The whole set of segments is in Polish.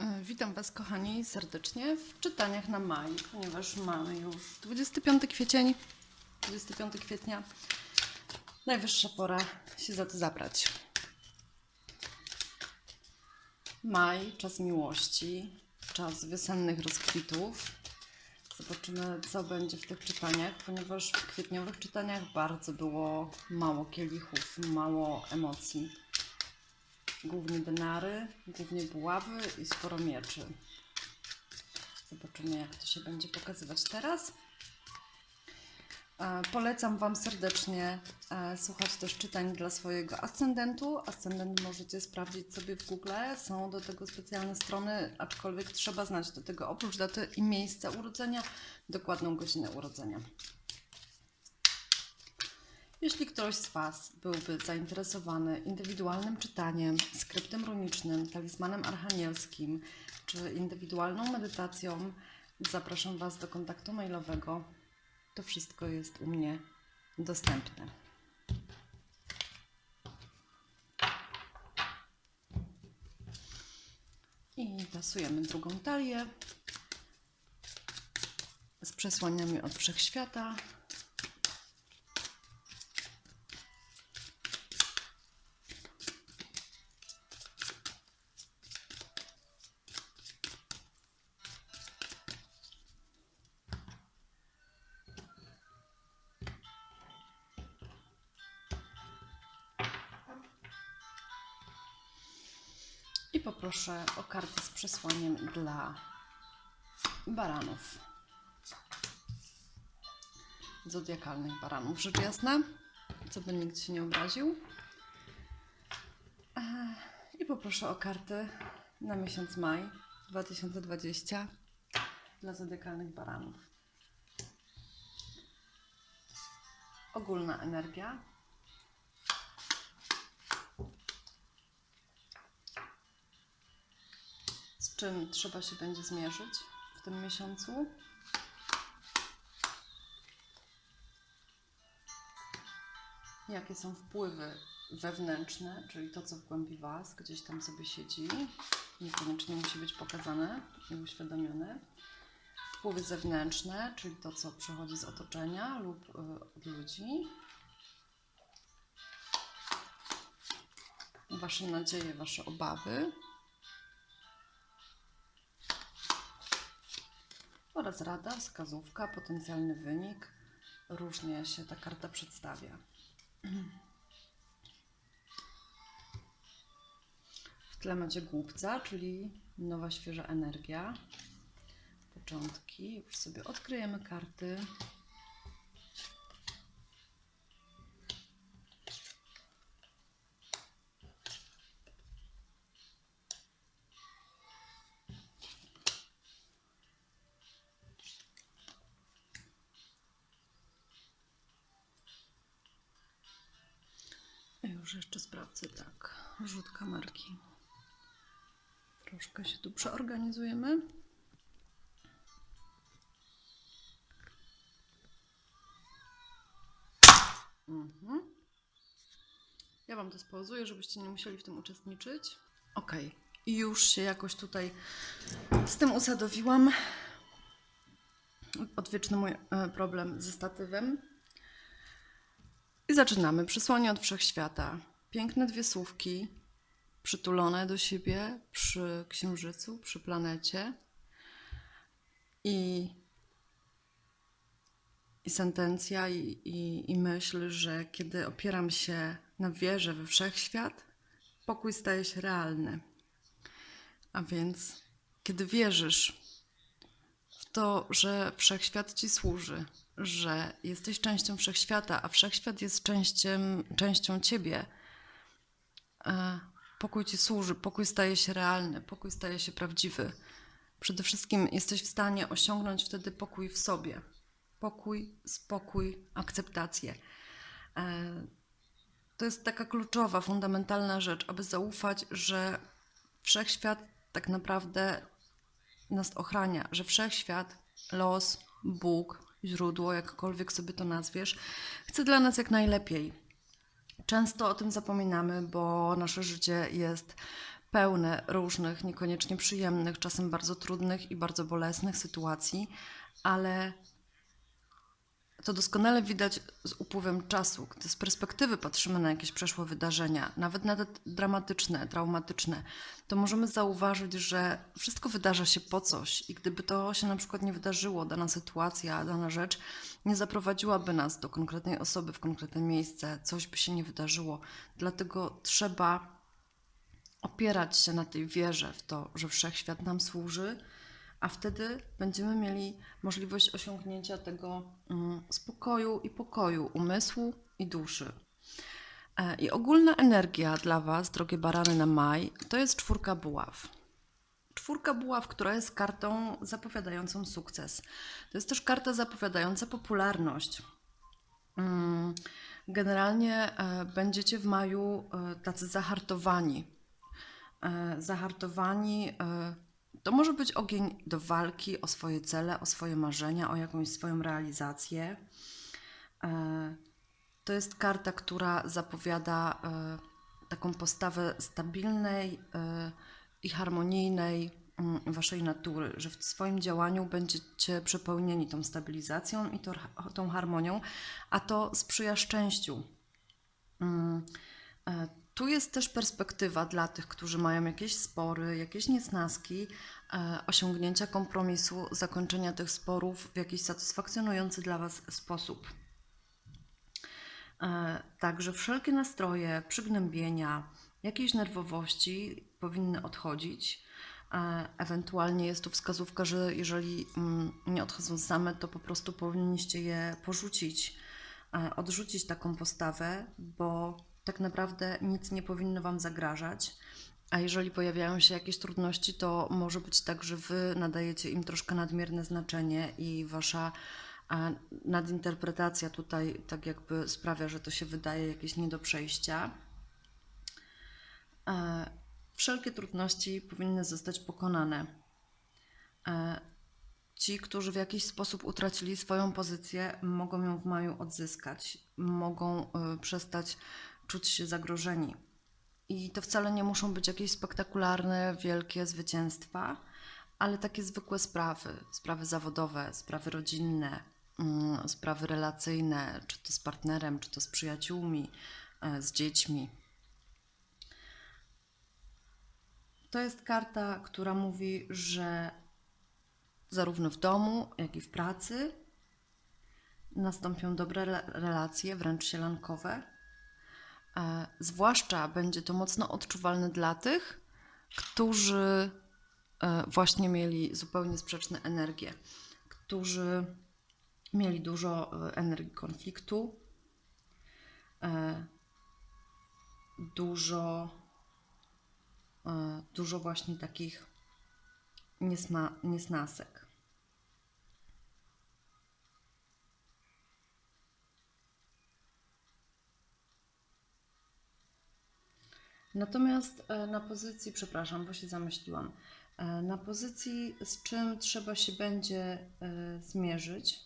E, Witam Was, kochani, serdecznie w czytaniach na maj, ponieważ mamy już 25 kwiecień, 25 kwietnia. Najwyższa pora się za to zabrać. Maj, czas miłości, czas wiosennych rozkwitów. Zobaczymy, co będzie w tych czytaniach, ponieważ w kwietniowych czytaniach bardzo było mało kielichów, mało emocji. Głównie denary, głównie buławy i sporo mieczy. Zobaczymy, jak to się będzie pokazywać teraz. E, Polecam Wam serdecznie e, słuchać też czytań dla swojego ascendentu. Ascendent możecie sprawdzić sobie w Google. Są do tego specjalne strony, aczkolwiek trzeba znać do tego oprócz daty i miejsca urodzenia, dokładną godzinę urodzenia. Jeśli ktoś z Was byłby zainteresowany indywidualnym czytaniem, skryptem runicznym, talizmanem archanielskim czy indywidualną medytacją, zapraszam Was do kontaktu mailowego. To wszystko jest u mnie dostępne. I tasujemy drugą talię z przesłaniami od wszechświata. I poproszę o kartę z przesłaniem dla baranów. Zodiakalnych baranów, rzecz jasna, co by nikt się nie obraził. I poproszę o kartę na miesiąc maj 2020 dla zodiakalnych baranów. Ogólna energia. z czym trzeba się będzie zmierzyć w tym miesiącu. Jakie są wpływy wewnętrzne, czyli to, co w głębi Was gdzieś tam sobie siedzi, niekoniecznie musi być pokazane i uświadomione. Wpływy zewnętrzne, czyli to, co przychodzi z otoczenia lub y, od ludzi. Wasze nadzieje, Wasze obawy. Oraz rada, wskazówka, potencjalny wynik. Różnie się ta karta przedstawia. W tle macie głupca, czyli nowa, świeża energia. Początki. Już sobie odkryjemy karty. Troszkę się tu przeorganizujemy. Mhm. Ja Wam to spauzuję, żebyście nie musieli w tym uczestniczyć. Ok. I już się jakoś tutaj z tym usadowiłam. Odwieczny mój e, problem ze statywem. I zaczynamy. Przysłanie od wszechświata. Piękne dwie słówki, przytulone do siebie przy księżycu, przy planecie. I, i sentencja, i, i, i myśl, że kiedy opieram się na wierze we wszechświat, pokój staje się realny. A więc, kiedy wierzysz w to, że wszechświat ci służy, że jesteś częścią wszechświata, a wszechświat jest częścią, częścią ciebie. Pokój ci służy, pokój staje się realny, pokój staje się prawdziwy. Przede wszystkim jesteś w stanie osiągnąć wtedy pokój w sobie. Pokój, spokój, akceptację. E, To jest taka kluczowa, fundamentalna rzecz, aby zaufać, że wszechświat tak naprawdę nas ochrania, że wszechświat, los, Bóg, źródło, jakkolwiek sobie to nazwiesz, chce dla nas jak najlepiej. Często o tym zapominamy, bo nasze życie jest pełne różnych, niekoniecznie przyjemnych, czasem bardzo trudnych i bardzo bolesnych sytuacji, ale to doskonale widać z upływem czasu, gdy z perspektywy patrzymy na jakieś przeszłe wydarzenia, nawet na te dramatyczne, traumatyczne, to możemy zauważyć, że wszystko wydarza się po coś i gdyby to się na przykład nie wydarzyło, dana sytuacja, dana rzecz nie zaprowadziłaby nas do konkretnej osoby w konkretne miejsce, coś by się nie wydarzyło. Dlatego trzeba opierać się na tej wierze w to, że wszechświat nam służy, a wtedy będziemy mieli możliwość osiągnięcia tego mm, spokoju i pokoju umysłu i duszy. E, I ogólna energia dla Was, drogie barany na maj, to jest czwórka buław. Czwórka buław, która jest kartą zapowiadającą sukces. To jest też karta zapowiadająca popularność. Mm, Generalnie e, będziecie w maju e, tacy zahartowani. Zahartowani to może być ogień do walki o swoje cele, o swoje marzenia, o jakąś swoją realizację. E, To jest karta, która zapowiada e, taką postawę stabilnej e, i harmonijnej mm, waszej natury, że w swoim działaniu będziecie przepełnieni tą stabilizacją i tą harmonią, a to sprzyja szczęściu. Tu jest też perspektywa dla tych, którzy mają jakieś spory, jakieś niesnaski, e, osiągnięcia kompromisu, zakończenia tych sporów w jakiś satysfakcjonujący dla Was sposób. E, Także wszelkie nastroje, przygnębienia, jakieś nerwowości powinny odchodzić. E, Ewentualnie jest tu wskazówka, że jeżeli mm, nie odchodzą same, to po prostu powinniście je porzucić, odrzucić taką postawę, bo tak naprawdę nic nie powinno Wam zagrażać. A jeżeli pojawiają się jakieś trudności, to może być tak, że Wy nadajecie im troszkę nadmierne znaczenie i Wasza nadinterpretacja tutaj tak jakby sprawia, że to się wydaje jakieś nie do przejścia. E, Wszelkie trudności powinny zostać pokonane. E, Ci, którzy w jakiś sposób utracili swoją pozycję, mogą ją w maju odzyskać, mogą y, przestać czuć się zagrożeni. I to wcale nie muszą być jakieś spektakularne, wielkie zwycięstwa, ale takie zwykłe sprawy, sprawy zawodowe, sprawy rodzinne, mm, sprawy relacyjne, czy to z partnerem, czy to z przyjaciółmi, e, z dziećmi. To jest karta, która mówi, że zarówno w domu, jak i w pracy nastąpią dobre re- relacje, wręcz sielankowe. E, Zwłaszcza będzie to mocno odczuwalne dla tych, którzy e, właśnie mieli zupełnie sprzeczne energie, którzy mieli dużo e, energii konfliktu, dużo, dużo właśnie takich niesna, niesnasek. Natomiast e, na pozycji, przepraszam, bo się zamyśliłam, e, na pozycji z czym trzeba się będzie e, zmierzyć,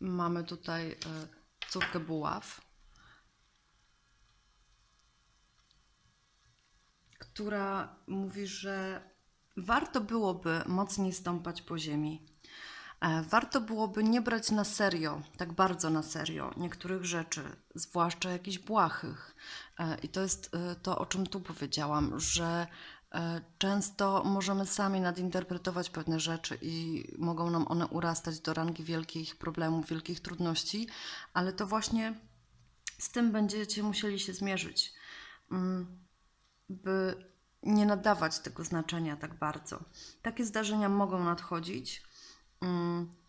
mamy tutaj córkę buław, która mówi, że warto byłoby mocniej stąpać po ziemi. E, Warto byłoby nie brać na serio, tak bardzo na serio, niektórych rzeczy, zwłaszcza jakichś błahych. E, I to jest e, to, o czym tu powiedziałam, że często możemy sami nadinterpretować pewne rzeczy i mogą nam one urastać do rangi wielkich problemów, wielkich trudności, ale to właśnie z tym będziecie musieli się zmierzyć, mm, by nie nadawać tego znaczenia tak bardzo. Takie zdarzenia mogą nadchodzić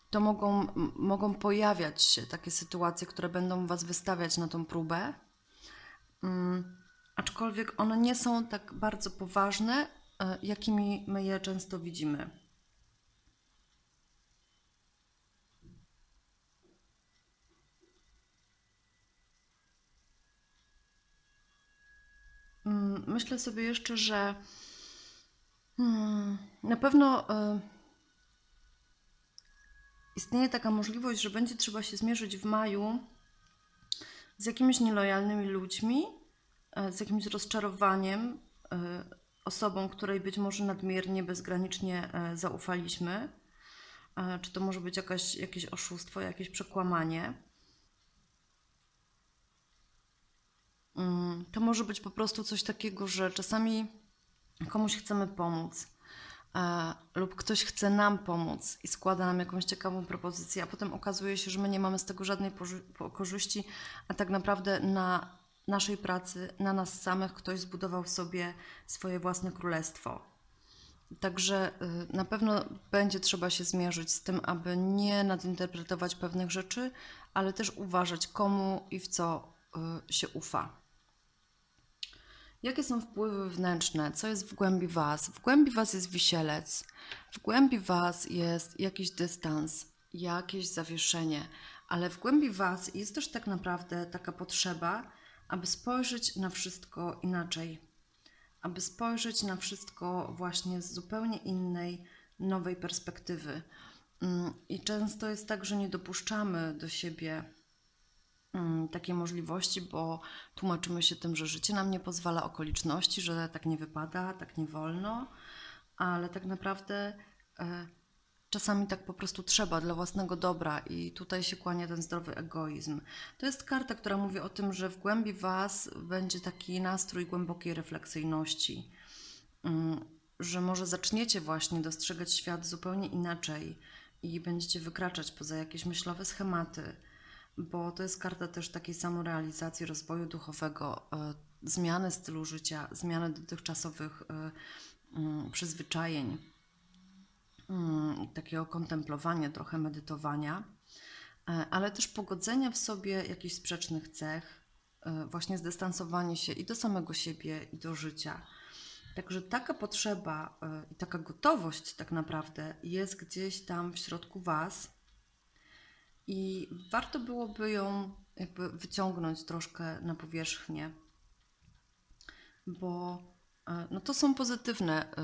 to mogą, mogą pojawiać się takie sytuacje, które będą Was wystawiać na tą próbę, mm, aczkolwiek one nie są tak bardzo poważne, e, jakimi my je często widzimy. Mm, Myślę sobie jeszcze, że mm, na pewno. Istnieje taka możliwość, że będzie trzeba się zmierzyć w maju z jakimiś nielojalnymi ludźmi, e, z jakimś rozczarowaniem, e, osobą, której być może nadmiernie, bezgranicznie e, zaufaliśmy. Czy to może być jakaś, jakieś oszustwo, jakieś przekłamanie. Mm, To może być po prostu coś takiego, że czasami komuś chcemy pomóc, lub ktoś chce nam pomóc i składa nam jakąś ciekawą propozycję, a potem okazuje się, że my nie mamy z tego żadnej korzyści, a tak naprawdę na naszej pracy, na nas samych ktoś zbudował sobie swoje własne królestwo. Także y, na pewno będzie trzeba się zmierzyć z tym, aby nie nadinterpretować pewnych rzeczy, ale też uważać, komu i w co y, się ufa. Jakie są wpływy wewnętrzne? Co jest w głębi Was? W głębi Was jest wisielec, w głębi Was jest jakiś dystans, jakieś zawieszenie, ale w głębi Was jest też tak naprawdę taka potrzeba, aby spojrzeć na wszystko inaczej, aby spojrzeć na wszystko właśnie z zupełnie innej, nowej perspektywy. Mm, I często jest tak, że nie dopuszczamy do siebie mm, takiej możliwości, bo tłumaczymy się tym, że życie nam nie pozwala, okoliczności, że tak nie wypada, tak nie wolno, ale tak naprawdę e, czasami tak po prostu trzeba dla własnego dobra i tutaj się kłania ten zdrowy egoizm. To jest karta, która mówi o tym, że w głębi Was będzie taki nastrój głębokiej refleksyjności, Mm, że może zaczniecie właśnie dostrzegać świat zupełnie inaczej i będziecie wykraczać poza jakieś myślowe schematy, bo to jest karta też takiej samorealizacji, rozwoju duchowego, e, zmiany stylu życia, zmiany dotychczasowych e, mm, przyzwyczajeń, mm, takiego kontemplowania, trochę medytowania, e, ale też pogodzenia w sobie jakichś sprzecznych cech, właśnie zdystansowanie się i do samego siebie, i do życia. Także taka potrzeba i taka gotowość tak naprawdę jest gdzieś tam w środku Was i warto byłoby ją jakby wyciągnąć troszkę na powierzchnię, bo e, no to są pozytywne e,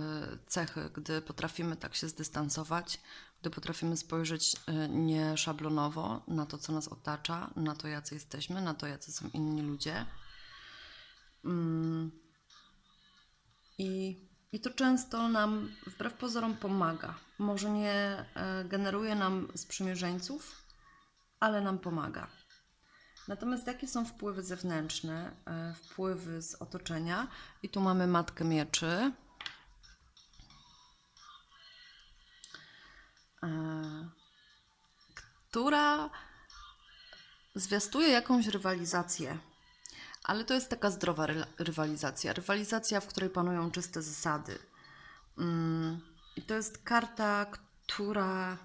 cechy, gdy potrafimy tak się zdystansować, gdy potrafimy spojrzeć e, nie szablonowo na to, co nas otacza, na to, jacy jesteśmy, na to, jacy są inni ludzie. Mm. I, I to często nam wbrew pozorom pomaga. Może nie generuje nam sprzymierzeńców, ale nam pomaga. Natomiast jakie są wpływy zewnętrzne, e, wpływy z otoczenia? I tu mamy Matkę Mieczy. e, Która zwiastuje jakąś rywalizację. Ale to jest taka zdrowa ry- rywalizacja. Rywalizacja, w której panują czyste zasady. Mm, I to jest karta, która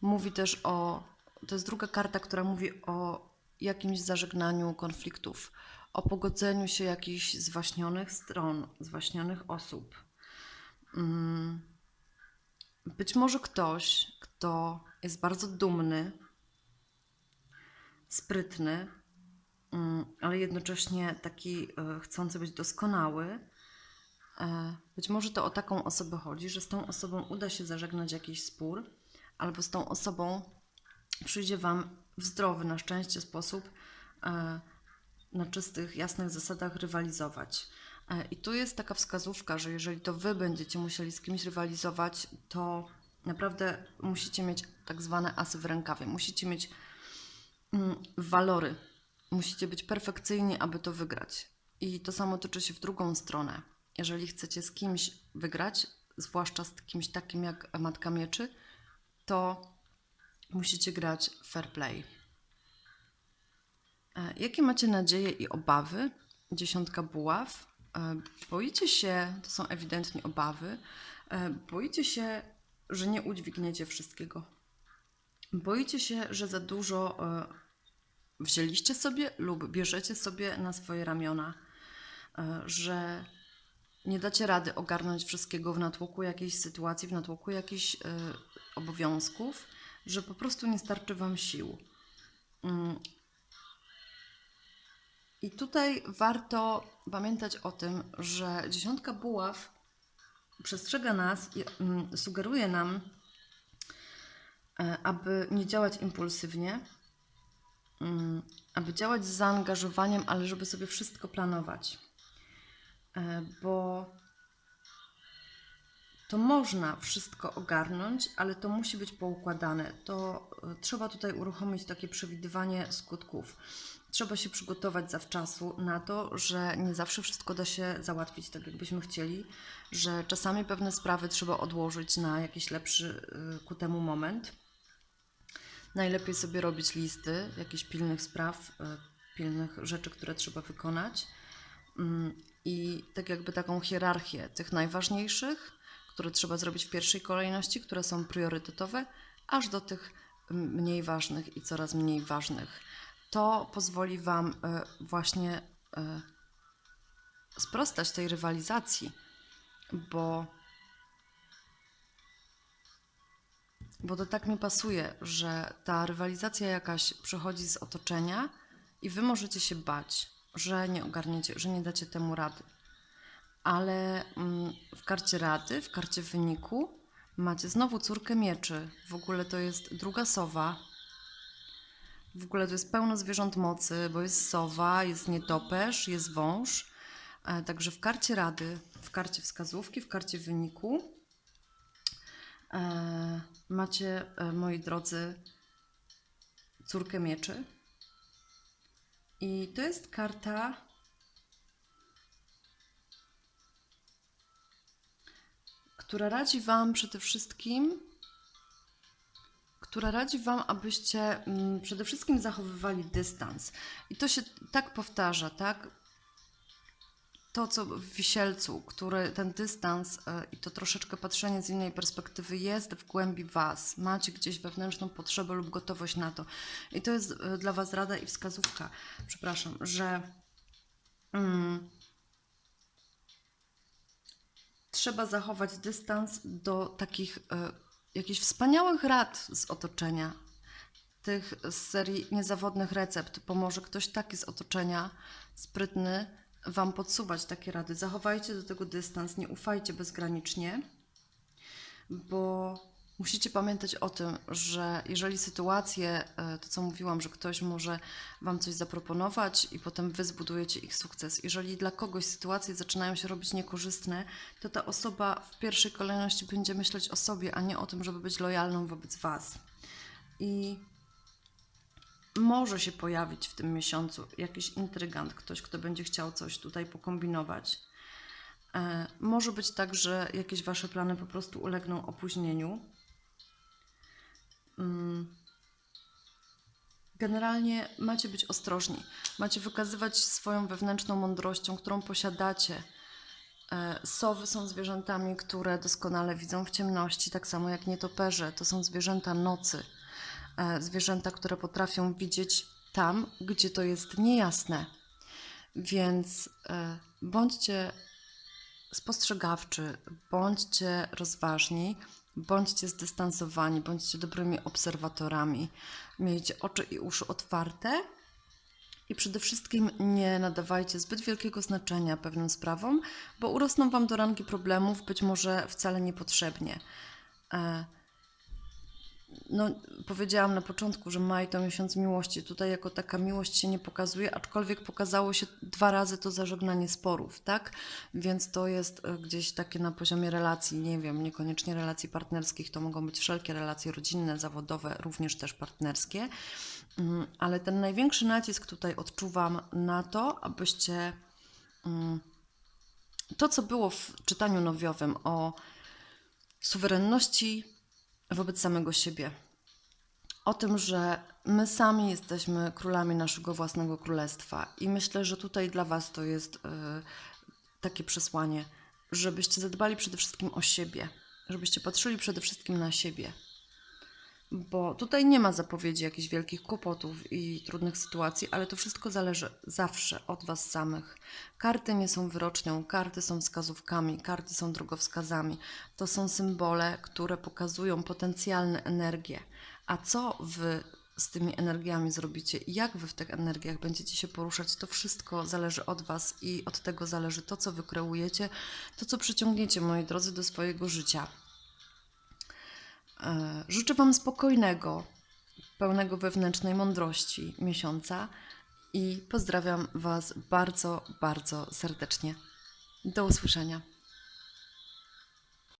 mówi też o. To jest druga karta, która mówi o jakimś zażegnaniu konfliktów, o pogodzeniu się jakichś zwaśnionych stron, zwaśnionych osób. Mm, Być może ktoś, kto jest bardzo dumny, sprytny, mm, ale jednocześnie taki e, chcący być doskonały. E, Być może to o taką osobę chodzi, że z tą osobą uda się zażegnać jakiś spór, albo z tą osobą przyjdzie Wam w zdrowy, na szczęście sposób, e, na czystych, jasnych zasadach rywalizować. E, I tu jest taka wskazówka, że jeżeli to Wy będziecie musieli z kimś rywalizować, to naprawdę musicie mieć tak zwane asy w rękawie. Musicie mieć mm, walory. Musicie być perfekcyjni, aby to wygrać. I to samo tyczy się w drugą stronę. Jeżeli chcecie z kimś wygrać, zwłaszcza z kimś takim jak Matka Mieczy, to musicie grać fair play. E, Jakie macie nadzieje i obawy? Dziesiątka buław. E, Boicie się, to są ewidentnie obawy, e, boicie się, że nie udźwigniecie wszystkiego. Boicie się, że za dużo wzięliście sobie lub bierzecie sobie na swoje ramiona, że nie dacie rady ogarnąć wszystkiego w natłoku jakiejś sytuacji, w natłoku jakichś obowiązków, że po prostu nie starczy Wam sił. Mm. I tutaj warto pamiętać o tym, że dziesiątka buław przestrzega nas i mm, sugeruje nam, e, aby nie działać impulsywnie, mm, aby działać z zaangażowaniem, ale żeby sobie wszystko planować. E, Bo to można wszystko ogarnąć, ale to musi być poukładane. To e, trzeba tutaj uruchomić takie przewidywanie skutków. Trzeba się przygotować zawczasu na to, że nie zawsze wszystko da się załatwić tak, jakbyśmy chcieli, że czasami pewne sprawy trzeba odłożyć na jakiś lepszy y, ku temu moment. Najlepiej sobie robić listy jakichś pilnych spraw, y, pilnych rzeczy, które trzeba wykonać. Mm, I tak jakby taką hierarchię tych najważniejszych, które trzeba zrobić w pierwszej kolejności, które są priorytetowe, aż do tych mniej ważnych i coraz mniej ważnych. To pozwoli Wam y, właśnie y, sprostać tej rywalizacji, bo Bo to tak mi pasuje, że ta rywalizacja jakaś przychodzi z otoczenia i wy możecie się bać, że nie ogarniecie, że nie dacie temu rady. Ale mm, w karcie rady, w karcie wyniku macie znowu córkę mieczy. W ogóle to jest druga sowa. W ogóle to jest pełno zwierząt mocy, bo jest sowa, jest nietoperz, jest wąż. E, Także w karcie rady, w karcie wskazówki, w karcie wyniku e, macie, e, moi drodzy, córkę mieczy. I to jest karta. Która radzi Wam przede wszystkim, która radzi Wam, abyście mm, przede wszystkim zachowywali dystans. I to się tak powtarza, tak? to, co w wisielcu, który ten dystans e, i to troszeczkę patrzenie z innej perspektywy jest w głębi Was. Macie gdzieś wewnętrzną potrzebę lub gotowość na to. I to jest e, dla Was rada i wskazówka, przepraszam, że mm, trzeba zachować dystans do takich e, jakichś wspaniałych rad z otoczenia. Tych z serii niezawodnych recept. Pomoże ktoś taki z otoczenia, sprytny, Wam podsuwać takie rady. Zachowajcie do tego dystans, nie ufajcie bezgranicznie, bo musicie pamiętać o tym, że jeżeli sytuacje, e, to co mówiłam, że ktoś może Wam coś zaproponować i potem Wy zbudujecie ich sukces, jeżeli dla kogoś sytuacje zaczynają się robić niekorzystne, to ta osoba w pierwszej kolejności będzie myśleć o sobie, a nie o tym, żeby być lojalną wobec Was. I może się pojawić w tym miesiącu jakiś intrygant, ktoś, kto będzie chciał coś tutaj pokombinować. E, może być tak, że jakieś Wasze plany po prostu ulegną opóźnieniu. Mm. Generalnie macie być ostrożni, macie wykazywać swoją wewnętrzną mądrością, którą posiadacie. E, Sowy są zwierzętami, które doskonale widzą w ciemności, tak samo jak nietoperze. To są zwierzęta nocy e, zwierzęta, które potrafią widzieć tam, gdzie to jest niejasne. Więc e, bądźcie spostrzegawczy, bądźcie rozważni, bądźcie zdystansowani, bądźcie dobrymi obserwatorami. Miejcie oczy i uszy otwarte i przede wszystkim nie nadawajcie zbyt wielkiego znaczenia pewnym sprawom, bo urosną Wam do rangi problemów, być może wcale niepotrzebnie. No, powiedziałam na początku, że maj to miesiąc miłości. Tutaj jako taka miłość się nie pokazuje, aczkolwiek pokazało się dwa razy to zażegnanie sporów, tak? Więc to jest e, gdzieś takie na poziomie relacji, nie wiem, niekoniecznie relacji partnerskich, to mogą być wszelkie relacje rodzinne, zawodowe, również też partnerskie. Mm, Ale ten największy nacisk tutaj odczuwam na to, abyście mm, to, co było w czytaniu nowiowym o suwerenności wobec samego siebie. O tym, że my sami jesteśmy królami naszego własnego królestwa. I myślę, że tutaj dla Was to jest e, takie przesłanie, żebyście zadbali przede wszystkim o siebie, żebyście patrzyli przede wszystkim na siebie. Bo tutaj nie ma zapowiedzi jakichś wielkich kłopotów i trudnych sytuacji, ale to wszystko zależy zawsze od Was samych. Karty nie są wyrocznią, karty są wskazówkami, karty są drogowskazami. To są symbole, które pokazują potencjalne energie. A co Wy z tymi energiami zrobicie jak Wy w tych energiach będziecie się poruszać, to wszystko zależy od Was i od tego zależy to, co Wy kreujecie, to, co przyciągniecie, moi drodzy, do swojego życia. E, Życzę Wam spokojnego, pełnego wewnętrznej mądrości miesiąca i pozdrawiam Was bardzo, bardzo serdecznie. Do usłyszenia.